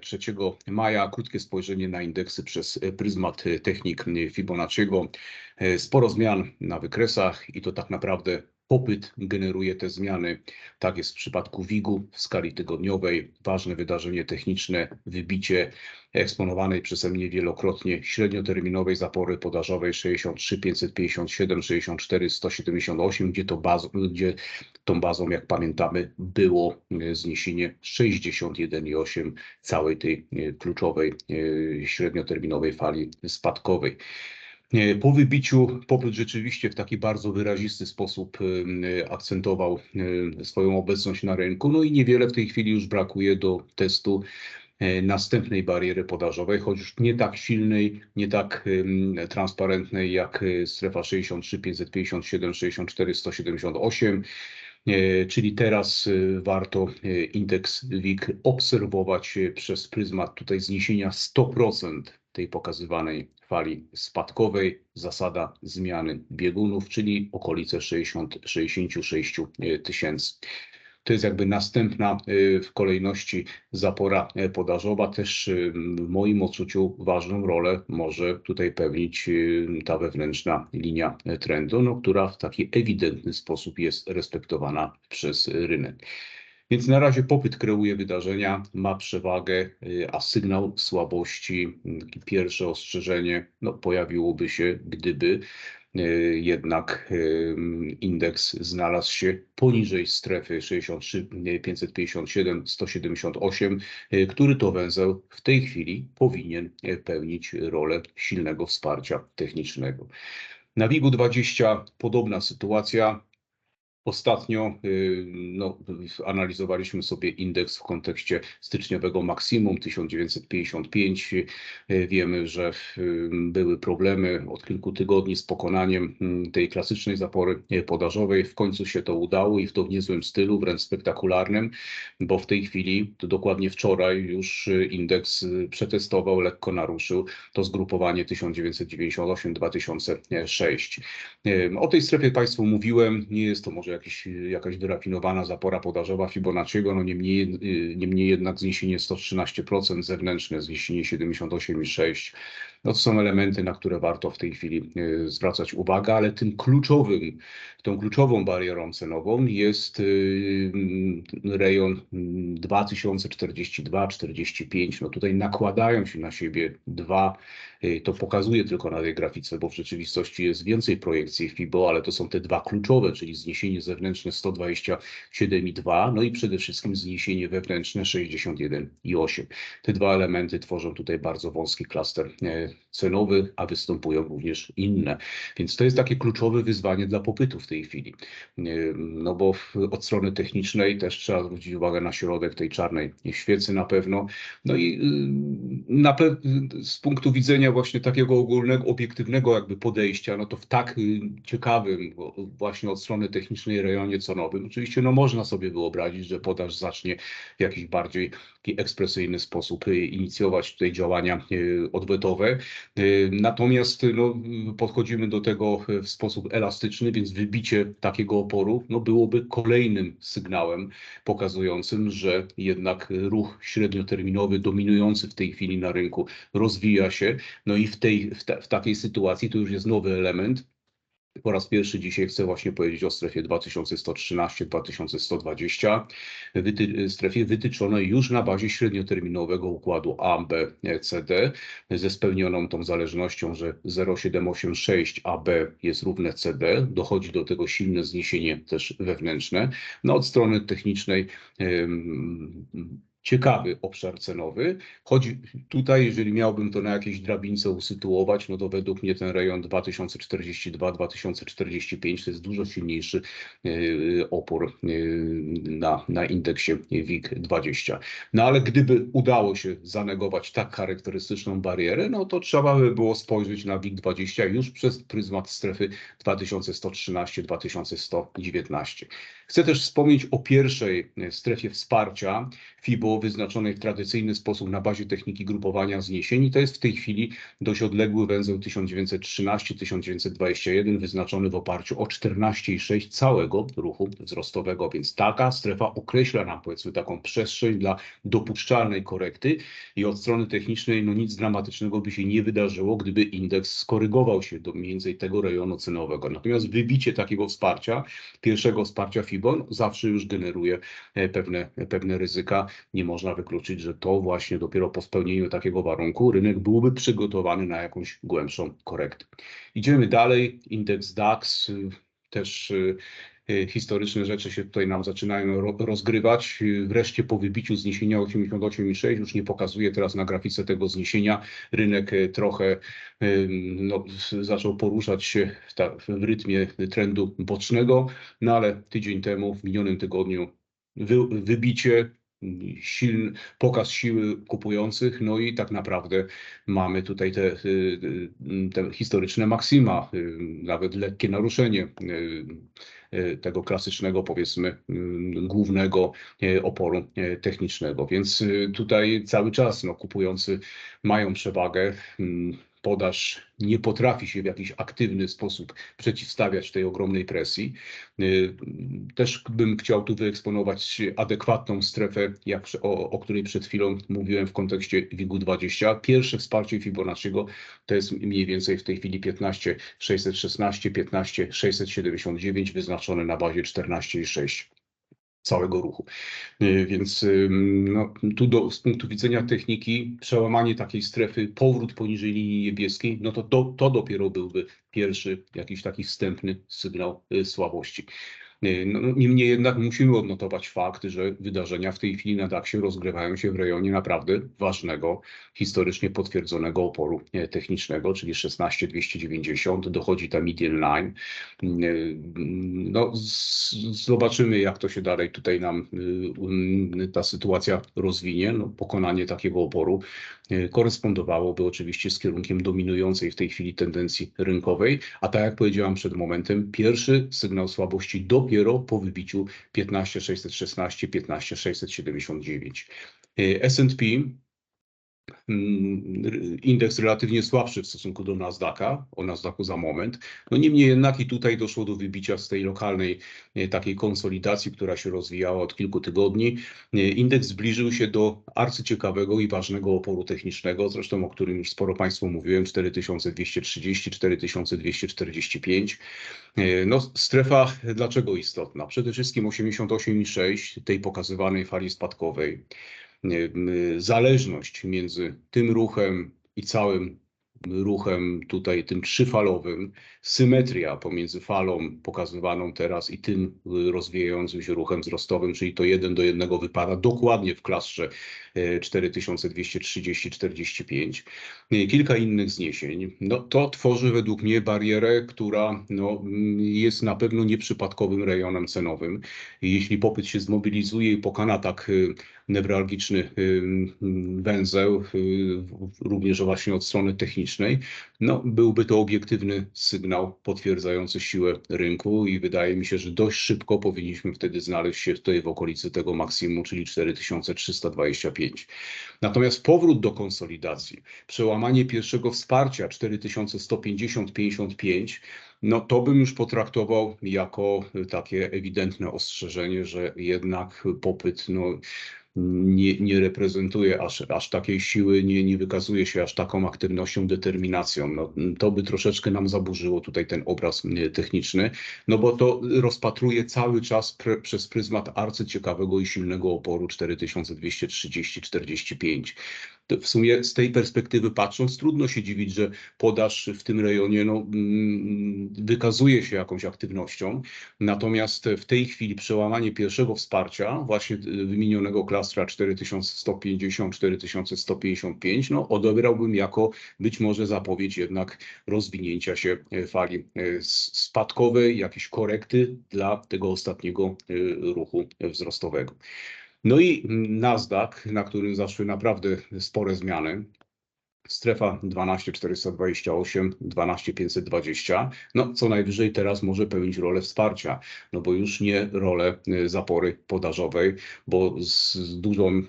3 maja. Krótkie spojrzenie na indeksy przez pryzmat technik Fibonacciego. Sporo zmian na wykresach i to tak naprawdę popyt generuje te zmiany. Tak jest w przypadku WIG-u w skali tygodniowej. Ważne wydarzenie techniczne, wybicie eksponowanej przeze mnie wielokrotnie średnioterminowej zapory podażowej 63 557 64 178, gdzie, to baz, gdzie tą bazą, jak pamiętamy, było e, zniesienie 61,8 całej tej e, kluczowej e, średnioterminowej fali spadkowej. Po wybiciu popyt rzeczywiście w taki bardzo wyrazisty sposób akcentował swoją obecność na rynku. No i niewiele w tej chwili już brakuje do testu następnej bariery podażowej, choć już nie tak silnej, nie tak transparentnej jak strefa 63, 557, 64, 178. Czyli teraz warto indeks WIG obserwować przez pryzmat tutaj zniesienia 100% tej pokazywanej fali spadkowej, zasada zmiany biegunów, czyli okolice 60, 66 tysięcy. To jest jakby następna y, w kolejności zapora y, podażowa. Też y, w moim odczuciu ważną rolę może tutaj pełnić ta wewnętrzna linia trendu, no, która w taki ewidentny sposób jest respektowana przez rynek. Więc na razie popyt kreuje wydarzenia, ma przewagę, a sygnał słabości, pierwsze ostrzeżenie, no, pojawiłoby się, gdyby jednak indeks znalazł się poniżej strefy 63 557 178, który to węzeł w tej chwili powinien pełnić rolę silnego wsparcia technicznego. Na WIG-u 20 podobna sytuacja. Ostatnio y, no, analizowaliśmy sobie indeks w kontekście styczniowego maksimum 1955. Y, wiemy, że y, były problemy od kilku tygodni z pokonaniem tej klasycznej zapory podażowej. W końcu się to udało i w to w niezłym stylu, wręcz spektakularnym, bo w tej chwili, to dokładnie wczoraj, już indeks przetestował, lekko naruszył to zgrupowanie 1998-2006. O tej strefie Państwu mówiłem, nie jest to może jakiś, jakaś wyrafinowana zapora podażowa Fibonacciego, no niemniej, niemniej jednak zniesienie 113%, zewnętrzne zniesienie 78,6%. No to są elementy, na które warto w tej chwili e, zwracać uwagę, ale tym kluczowym, tą kluczową barierą cenową jest e, rejon 2042-45. No tutaj nakładają się na siebie dwa Y, to pokazuje tylko na tej grafice, bo w rzeczywistości jest więcej projekcji FIBO, ale to są te dwa kluczowe, czyli zniesienie zewnętrzne 127,2, no i przede wszystkim zniesienie wewnętrzne 61,8. Te dwa elementy tworzą tutaj bardzo wąski klaster cenowy, a występują również inne. Więc to jest takie kluczowe wyzwanie dla popytu w tej chwili. No bo od strony technicznej też trzeba zwrócić uwagę na środek tej czarnej świecy na pewno. No i y, na pe- z punktu widzenia właśnie takiego ogólnego, obiektywnego jakby podejścia, no to w tak y, ciekawym właśnie od strony technicznej rejonie cenowym, oczywiście no można sobie wyobrazić, że podaż zacznie w jakiś bardziej ekspresyjny sposób y, inicjować tutaj działania odwetowe. Natomiast no, podchodzimy do tego w sposób elastyczny, więc wybicie takiego oporu no, byłoby kolejnym sygnałem pokazującym, że jednak ruch średnioterminowy dominujący w tej chwili na rynku rozwija się, no i w, tej, w, w takiej sytuacji to już jest nowy element, po raz pierwszy dzisiaj chcę właśnie powiedzieć o strefie 2113-2120, wyty strefie wytyczonej już na bazie średnioterminowego układu A, B, C, D, ze spełnioną tą zależnością, że 0,786 AB jest równe CD, dochodzi do tego silne zniesienie też wewnętrzne. No od strony technicznej ciekawy obszar cenowy. Choć tutaj, jeżeli miałbym to na jakiejś drabince usytuować, no to według mnie ten rejon 2042-2045 to jest dużo silniejszy e, opór e, na, na indeksie WIG20. No ale gdyby udało się zanegować tak charakterystyczną barierę, no to trzeba by było spojrzeć na WIG20 już przez pryzmat strefy 2113-2119. Chcę też wspomnieć o pierwszej e, strefie wsparcia FIBO wyznaczonej w tradycyjny sposób na bazie techniki grupowania zniesień i to jest w tej chwili dość odległy węzeł 1913-1921 wyznaczony w oparciu o 14,6 całego ruchu wzrostowego, więc taka strefa określa nam powiedzmy taką przestrzeń dla dopuszczalnej korekty i od strony technicznej no nic dramatycznego by się nie wydarzyło, gdyby indeks skorygował się do mniej więcej tego rejonu cenowego. Natomiast wybicie takiego wsparcia, pierwszego wsparcia FIBO no, zawsze już generuje e, pewne, pewne ryzyka. Nie można wykluczyć, że to właśnie dopiero po spełnieniu takiego warunku rynek byłby przygotowany na jakąś głębszą korektę. Idziemy dalej. Indeks DAX y, też y, y, historyczne rzeczy się tutaj nam zaczynają rozgrywać. Wreszcie po wybiciu zniesienia 88,6 już nie pokazuje teraz na grafice tego zniesienia. Rynek trochę no, zaczął poruszać się w rytmie trendu bocznego, no ale tydzień temu, w minionym tygodniu wy, wybicie silny pokaz siły kupujących, no i tak naprawdę mamy tutaj te, y, y, te historyczne maksima, y, nawet lekkie naruszenie tego klasycznego, powiedzmy, głównego oporu technicznego. Więc tutaj cały czas no, kupujący mają przewagę podaż nie potrafi się w jakiś aktywny sposób przeciwstawiać tej ogromnej presji. Y, też bym chciał tu wyeksponować adekwatną strefę, jak, o, o której przed chwilą mówiłem w kontekście WIG-20. Pierwsze wsparcie Fibonacciego to jest mniej więcej w tej chwili 15 616, 15 679 wyznaczone na bazie 14,6 całego ruchu. Y, więc no, tu do, z punktu widzenia techniki przełamanie takiej strefy, powrót poniżej linii niebieskiej, no to, to, to dopiero byłby pierwszy jakiś taki wstępny sygnał y, słabości. Y, no, no, niemniej jednak musimy odnotować fakt, że wydarzenia w tej chwili na DAX-ie rozgrywają się w rejonie naprawdę ważnego, historycznie potwierdzonego oporu e, technicznego, czyli 16290, dochodzi ta median line. Y, no, zobaczymy, jak to się dalej tutaj nam y, ta sytuacja rozwinie. No, pokonanie takiego oporu korespondowałoby oczywiście z kierunkiem dominującej w tej chwili tendencji rynkowej, a tak jak powiedziałam przed momentem, pierwszy sygnał słabości dopiero dopiero po wybiciu 15616, 15679. S&P indeks relatywnie słabszy w stosunku do Nasdaqa, o Nasdaqu za moment. No niemniej jednak i tutaj doszło do wybicia z tej lokalnej e, takiej konsolidacji, która się rozwijała od kilku tygodni. E, indeks zbliżył się do arcyciekawego i ważnego oporu technicznego, zresztą o którym już sporo Państwu mówiłem, 4230, 4245. E, no strefa dlaczego istotna? Przede wszystkim 88,6 tej pokazywanej fali spadkowej zależność między tym ruchem i całym ruchem tutaj tym trzyfalowym, symetria pomiędzy falą pokazywaną teraz i tym rozwijającym się ruchem wzrostowym, czyli to jeden do jednego wypada dokładnie w klastrze 4230-45. E, Kilka innych zniesień. No, to tworzy według mnie barierę, która no, jest na pewno nieprzypadkowym rejonem cenowym. Jeśli popyt się zmobilizuje i pokona tak e, newralgiczny węzeł, również właśnie od strony technicznej, no, byłby to obiektywny sygnał potwierdzający siłę rynku i wydaje mi się, że dość szybko powinniśmy wtedy znaleźć się tutaj w okolicy tego maksimum, czyli 4325. Natomiast powrót do konsolidacji, przełamanie pierwszego wsparcia 4150-55, no to bym już potraktował jako takie ewidentne ostrzeżenie, że jednak popyt no, nie, nie reprezentuje aż, aż takiej siły, nie, nie wykazuje się aż taką aktywnością, determinacją. No, to by troszeczkę nam zaburzyło tutaj ten obraz techniczny, no bo to rozpatruje cały czas pre, przez pryzmat arcyciekawego i silnego oporu 4230-45 w sumie z tej perspektywy patrząc, trudno się dziwić, że podaż w tym rejonie no, mm, wykazuje się jakąś aktywnością. Natomiast w tej chwili przełamanie pierwszego wsparcia, właśnie wymienionego klastra 4150-4155, no, odebrałbym jako być może zapowiedź jednak rozwinięcia się e, fali e, spadkowej, jakiejś korekty dla tego ostatniego e, ruchu wzrostowego. No i Nasdaq, na którym zaszły naprawdę spore zmiany. Strefa 12428, 12520, no co najwyżej teraz może pełnić rolę wsparcia, no bo już nie rolę y, zapory podażowej, bo z, dużą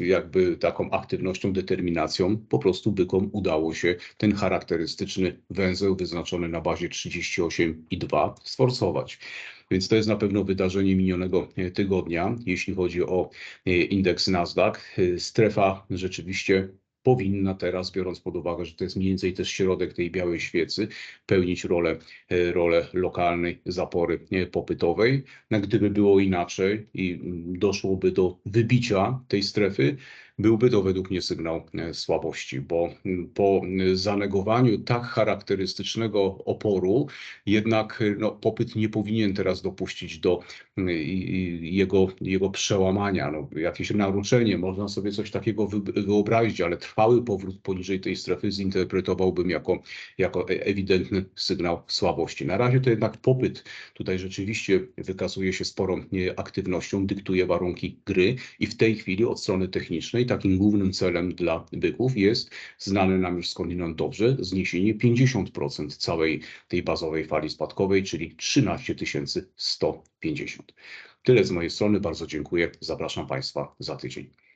y, jakby taką aktywnością, determinacją po prostu bykom udało się ten charakterystyczny węzeł wyznaczony na bazie 38,2 sforcować. Więc to jest na pewno wydarzenie minionego e, tygodnia, jeśli chodzi o e, indeks Nasdaq. E, Strefa rzeczywiście powinna teraz, biorąc pod uwagę, że to jest mniej więcej też środek tej białej świecy, pełnić rolę, rolę lokalnej zapory popytowej. No, gdyby było inaczej i mm, doszłoby do wybicia tej strefy, byłby to według mnie sygnał słabości, bo po zanegowaniu tak charakterystycznego oporu, jednak no, popyt nie powinien teraz dopuścić do jego, jego przełamania. No, jakieś naruszenie, można sobie coś takiego wyobrazić, ale trwały powrót poniżej tej strefy zinterpretowałbym jako, jako e, ewidentny sygnał słabości. Na razie to jednak popyt tutaj rzeczywiście wykazuje się sporą aktywnością, dyktuje warunki gry i w tej chwili od strony technicznej takim głównym celem dla byków jest znane nam już skądinąd dobrze zniesienie 50% całej tej bazowej fali spadkowej, czyli 13 150. Tyle z mojej strony. Bardzo dziękuję. Zapraszam Państwa za tydzień.